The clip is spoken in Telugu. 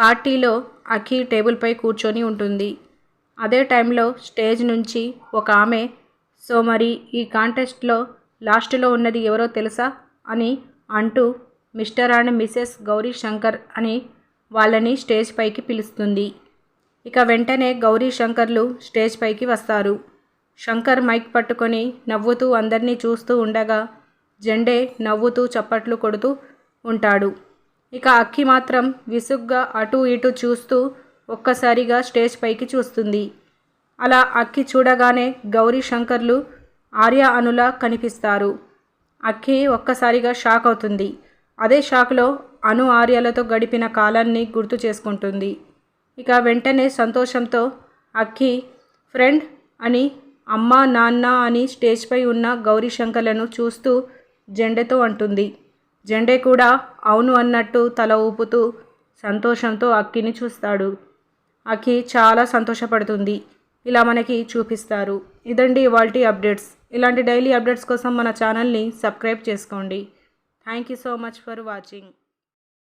పార్టీలో అఖి టేబుల్పై కూర్చొని ఉంటుంది. అదే టైంలో స్టేజ్ నుంచి ఒక ఆమె సో మరి ఈ కాంటెస్ట్లో లాస్ట్లో ఉన్నది ఎవరో తెలుసా? అని అంటూ mister and misses Gauri Shankar అని వాళ్ళని స్టేజ్ పైకి పిలుస్తుంది. ఇక వెంటనే గౌరీ శంకర్లు స్టేజ్ పైకి వస్తారు. శంకర్ మైక్ పట్టుకొని నవ్వుతూ అందరినీ చూస్తూ ఉండగా జెండే నవ్వుతూ చప్పట్లు కొడుతూ ఉంటాడు. ఇక అక్కి మాత్రం విసుగ్గా అటు ఇటు చూస్తూ ఒక్కసారిగా స్టేజ్ పైకి చూస్తుంది. అలా అక్కి చూడగానే గౌరీ శంకర్లు ఆర్య అనులా కనిపిస్తారు. అక్కి ఒక్కసారిగా షాక్ అవుతుంది. అదే షాక్లో అను ఆర్యలతో గడిపిన కాలాన్ని గుర్తు చేసుకుంటుంది. ఇక వెంటనే సంతోషంతో అక్కి ఫ్రెండ్ అని అమ్మ నాన్న అని స్టేజ్పై ఉన్న గౌరీ శంకర్లను చూస్తూ జెండెతో అంటుంది. జెండే కూడా అవును అన్నట్టు తల ఊపుతూ సంతోషంతో అక్కిని చూస్తాడు. అక్కి చాలా సంతోషపడుతుంది. ఇలా మనకి చూపిస్తారు. ఇదండి ఇవాల్టి అప్డేట్స్. ఇలాంటి డైలీ అప్డేట్స్ కోసం మన ఛానల్ని సబ్స్క్రైబ్ చేసుకోండి. Thank you so much for watching.